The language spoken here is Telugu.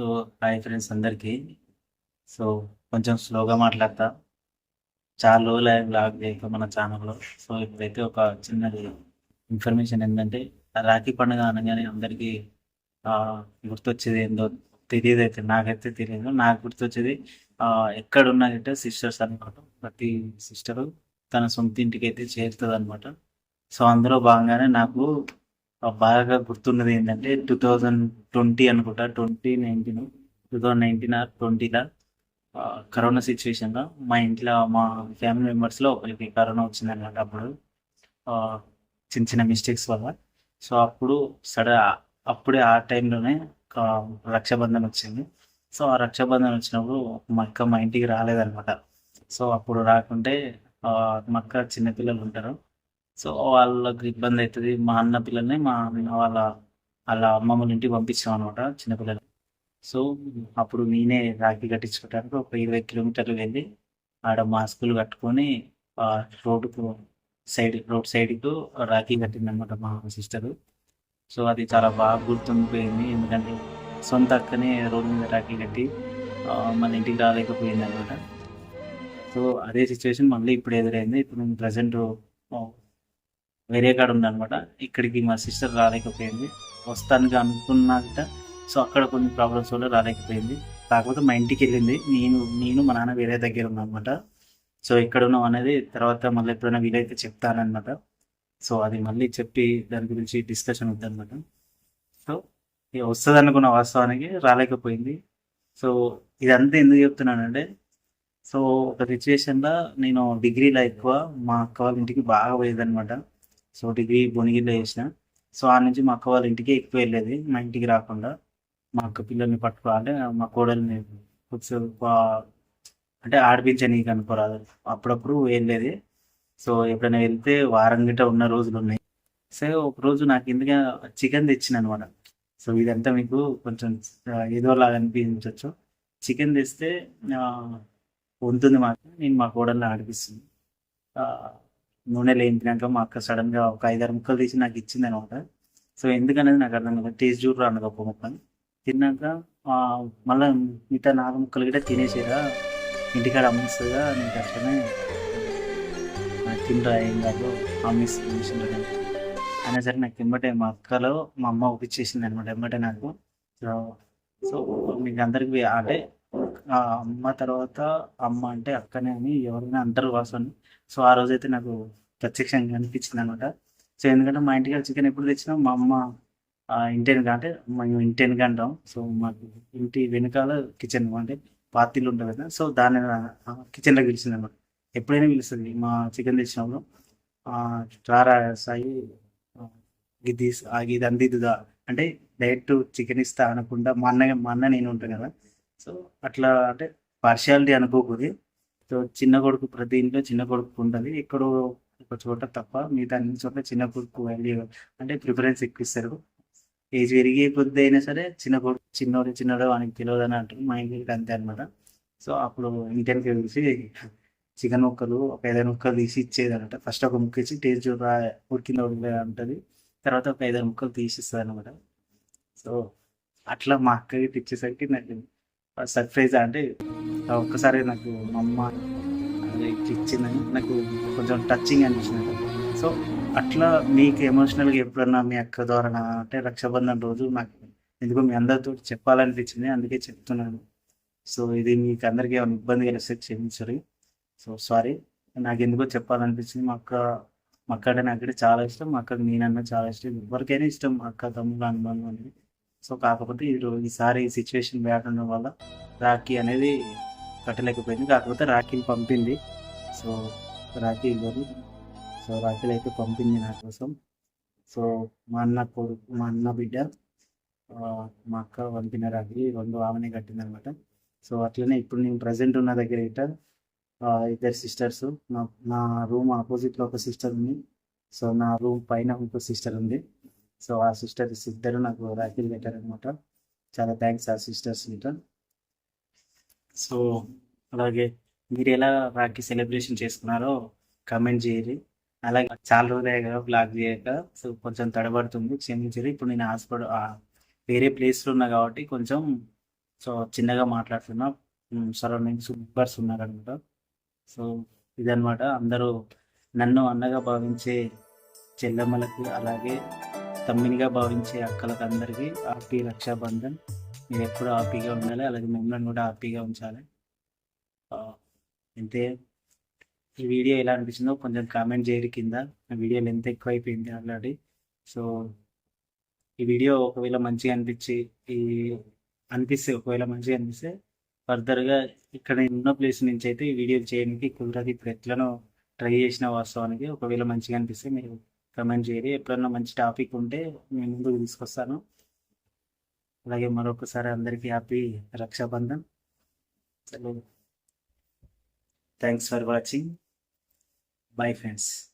సో హాయ్ ఫ్రెండ్స్ అందరికీ. సో కొంచెం స్లోగా మాట్లాడతా. చాలా రోజులు బ్లాగ్ చేయక మన ఛానల్లో. సో ఇప్పుడైతే ఒక చిన్నది ఇన్ఫర్మేషన్ ఏంటంటే రాఖీ పండుగ అనగానే అందరికీ గుర్తొచ్చేది ఏందో తెలియదు అయితే నాకైతే తెలియదు. నాకు గుర్తొచ్చేది ఎక్కడ ఉన్నారంటే సిస్టర్స్ అనమాట ప్రతి సిస్టరు తన సొంత ఇంటికి అయితే చేరుతుంది అనమాట సో అందులో భాగంగానే నాకు బాగా గుర్తున్నది ఏంటంటే టూ థౌజండ్ ట్వంటీ అనుకుంటా twenty nineteen two thousand nineteen or ట్వంటీలా corona సిచ్యువేషన్లో మా ఇంట్లో మా ఫ్యామిలీ మెంబర్స్లో ఒకరికి కరోనా వచ్చిందన్నమాట అప్పుడు. చిన్న చిన్న మిస్టేక్స్ వల్ల. సో అప్పుడు సడన్ అప్పుడే ఆ టైంలోనే రక్షాబంధన్ వచ్చింది. సో ఆ రక్షాబంధన్ వచ్చినప్పుడు మా అక్క మా ఇంటికి రాలేదనమాట సో అప్పుడు రాకుంటే మా అక్క చిన్నపిల్లలు ఉంటారు. సో వాళ్ళకి ఇబ్బంది అవుతుంది. మా అన్న పిల్లల్ని మా అన్న వాళ్ళ వాళ్ళ అమ్మమ్మల ఇంటికి పంపించాం అనమాట చిన్నపిల్లలు సో అప్పుడు నేనే రాఖీ కట్టించుకోవడానికి ఒక ఇరవై కిలోమీటర్లు వెళ్ళి ఆడ మాస్కులు కట్టుకొని రోడ్డుకు సైడ్ రోడ్ సైడ్కు రాఖీ కట్టింది అనమాట మా సిస్టరు. సో అది చాలా బాగా గుర్తుండిపోయింది. ఎందుకంటే సొంత అక్కనే రోడ్డు మీద రాఖీ కట్టి మన ఇంటికి రాలేకపోయింది అనమాట సో అదే సిచ్యువేషన్ మళ్ళీ ఇప్పుడు ఎదురైంది. ఇప్పుడు నేను ప్రజెంట్ వేరే కాడ ఉందనమాట ఇక్కడికి మా సిస్టర్ రాలేకపోయింది. వస్తానికి అనుకున్నాక సో అక్కడ కొన్ని ప్రాబ్లమ్స్ వల్ల రాలేకపోయింది. కాకపోతే మా ఇంటికి వెళ్ళింది. నేను నేను మా నాన్న వేరే దగ్గర ఉన్నానమాట సో ఇక్కడ ఉన్నాం అనేది తర్వాత మళ్ళీ ఎప్పుడైనా వీలైతే చెప్తానమాట సో అది మళ్ళీ చెప్పి దాని గురించి డిస్కషన్ వద్దనమాట సో ఇక వస్తుంది అనుకున్న వాస్తవానికి రాలేకపోయింది. సో ఇదంతా ఎందుకు చెప్తున్నానంటే సో ఒక సిచ్యువేషన్లో నేను డిగ్రీలో ఎక్కువ మా అక్క వాళ్ళ ఇంటికి బాగా పోయేదనమాట సో డిగ్రీ భువనగిరిలో చేసిన సో ఆ నుంచి మా అక్క వాళ్ళ ఇంటికి ఎక్కువ వెళ్ళేది. మా ఇంటికి రాకుండా మా అక్క పిల్లల్ని పట్టుకోవాలి. మా కోడల్ని అంటే ఆడిపించని కనుకోరాదు అప్పుడప్పుడు వెళ్ళేది. సో ఎప్పుడైనా వెళ్తే వారం గిట్ట ఉన్న రోజులు ఉన్నాయి. సో ఒక రోజు నాకు ఇందుగా చికెన్ తెచ్చిన అనమాట సో ఇదంతా మీకు కొంచెం ఏదోలాగా అనిపించవచ్చు చికెన్ తెస్తే ఉంటుంది మాకు. నేను మా కోడల్ని ఆడిపిస్తుంది. నూనె నూనెలో మా అక్క సడన్గా ఒక ఐదారు ముక్కలు తీసి నాకు ఇచ్చింది అనమాట సో ఎందుకనేది నాకు అర్థం కాదు టేస్ట్ చూడరా అన్నది ఒక ముక్క. తిన్నాక మళ్ళా మిగతా నాలుగు ముక్కలు కూడా తినేసేదా ఇంటికాడ అమ్మిస్తుందా నేను అట్లనే నాకు తినరా ఏం కాదు అమ్మిస్తుంది అయినా సరే నాకు ఎంబటే మా అక్కలో మా అమ్మ ఒప్పించేసింది అనమాట ఎంబటే నాకు. సో సో మీకు అందరికి అంటే ఆ అమ్మ తర్వాత అమ్మ అంటే అక్కనే అని ఎవరైనా అంటారు వాసని సో ఆ రోజైతే నాకు ప్రత్యక్షంగా అనిపించింది అనమాట సో ఎందుకంటే మా ఇంటికి చికెన్ ఎప్పుడు తెచ్చినా మా అమ్మ ఆ అంటే మేము ఇంటి అంటాం సో మాకు ఇంటి వెనకాల కిచెన్ అంటే పాతిళ్ళు ఉంటుంది కదా సో దాన్ని కిచెన్లో పిలిచింది అనమాట ఎప్పుడైనా పిలుస్తుంది మా చికెన్ తెచ్చినప్పుడు రారా సాయి ఆ, ఇది ఆ, ఇది అందిద్దుదా అంటే డైరెక్ట్ చికెన్ ఇస్తా అనకుండా మా అన్న మా అన్న నేను ఉంటాను కదా సో అట్లా అంటే పార్షియాలిటీ అనుకోకూడదు. సో చిన్న కొడుకు ప్రతి ఇంట్లో చిన్న కొడుకు ఉంటుంది. ఎక్కడో ఒక చోట తప్ప మిగతా అన్ని చోట్ల చిన్న కొడుకు వాల్యూ అంటే ప్రిఫరెన్స్ ఎక్కువ ఇస్తారు. ఏజ్ పెరిగే కొద్ది అయినా సరే చిన్న కొడుకు చిన్నోడు చిన్నోడు వానికి తెలియదు అని అంటారు. మా ఇంటికి అంతే అనమాట సో అప్పుడు ఇంటికి చూసి చికెన్ ముక్కలు ఒక ఐదారు ముక్కలు తీసి ఇచ్చేది అనమాట ఫస్ట్ ఒక ముక్క ఇచ్చి టేస్ట్ చూడరా ఉడికిందో ఉంటుంది. తర్వాత ఒక ఐదారు ముక్కలు తీసి ఇస్తుంది అనమాట సో అట్లా మా అక్కకి ఇచ్చేసరికి నాకు సర్ప్రైజ్ అంటే ఒక్కసారి నాకు మా అమ్మ అది ఇచ్చిందని నాకు కొంచెం టచ్చింగ్ అనిపించింది. సో అట్లా మీకు ఎమోషనల్గా ఎప్పుడన్నా మీ అక్క ద్వారా అంటే రక్షాబంధన్ రోజు నాకు ఎందుకో మీ అందరితో చెప్పాలనిపించింది. అందుకే చెప్తున్నాను. సో ఇది మీకు అందరికీ ఏమైనా ఇబ్బంది కలిస్తే క్షమించరు సో సారీ నాకు ఎందుకో చెప్పాలనిపించింది. మా అక్క మా అక్క అంటే నాకు చాలా ఇష్టం. మా అక్కకి నేనన్నా చాలా ఇష్టం. ఎవరికైనా ఇష్టం. మా అక్క తమ్ముడు అనుబంధం అనేది. సో కాకపోతే ఈ ఈసారి సిచ్యువేషన్ బ్యాడ్ ఉండడం వల్ల రాఖీ అనేది కట్టలేకపోయింది. కాకపోతే రాఖీని పంపింది. సో రాఖీ ఇవ్వరు. సో రాఖీలు అయితే పంపింది నా కోసం. సో మా అన్న కొడుకు మా అన్న బిడ్డ మా అక్క పంపిన రాఖీ రెండు ఆమెనే కట్టింది అనమాట సో అట్లనే ఇప్పుడు నేను ప్రజెంట్ ఉన్న దగ్గర ఇట ఇద్దరు సిస్టర్స్ నా నా రూమ్ ఆపోజిట్లో ఒక సిస్టర్ ఉంది. సో నా రూమ్ పైన ఇంకో సిస్టర్ ఉంది. సో ఆ సిస్టర్స్ ఇద్దరు నాకు రాఖీలు అనమాట చాలా థ్యాంక్స్ ఆ సిస్టర్స్ ఇట సో అలాగే మీరు ఎలా రాఖీ సెలబ్రేషన్ చేసుకున్నారో కామెంట్ చేయండి. అలాగే చాలా రోజులే కదా బ్లాగ్ చేయక సో కొంచెం తడబడుతుంది క్షమించరు ఇప్పుడు నేను హాస్పిటల్ వేరే ప్లేస్లో ఉన్నా కాబట్టి కొంచెం సో చిన్నగా మాట్లాడుతున్నా. సరౌండింగ్ సూపర్స్ ఉన్నారనమాట సో ఇదనమాట అందరూ నన్ను అన్నగా భావించే చెల్లమ్మలకు అలాగే తమ్మినిగా భావించే అక్కలకి అందరికీ హ్యాపీ రక్షాబంధన్. మీరు ఎప్పుడు హ్యాపీగా ఉండాలి అలాగే మిమ్మల్ని కూడా హ్యాపీగా ఉంచాలి. అంతే ఈ వీడియో ఎలా అనిపించిందో కొంచెం కామెంట్ చేయరు కింద. ఆ వీడియో లెంత్ ఎక్కువ అయిపోయింది ఆల్రెడీ. సో ఈ వీడియో ఒకవేళ మంచిగా అనిపించి ఈ అనిపిస్తే ఒకవేళ మంచిగా అనిపిస్తే ఫర్దర్గా ఇక్కడ నేను ఉన్న ప్లేస్ నుంచి అయితే ఈ వీడియో చేయడానికి కుదరదు. ఇప్పుడు ఎట్లనో ట్రై చేసిన వాస్తవానికి. ఒకవేళ మంచిగా అనిపిస్తే మీరు కమెంట్ చేయరు ఎప్పుడన్నా మంచి టాపిక్ ఉంటే నేను ముందుకు తీసుకొస్తాను. అలాగే మరొకసారి అందరికీ happy Rakshabandhan. Thanks for watching bye friends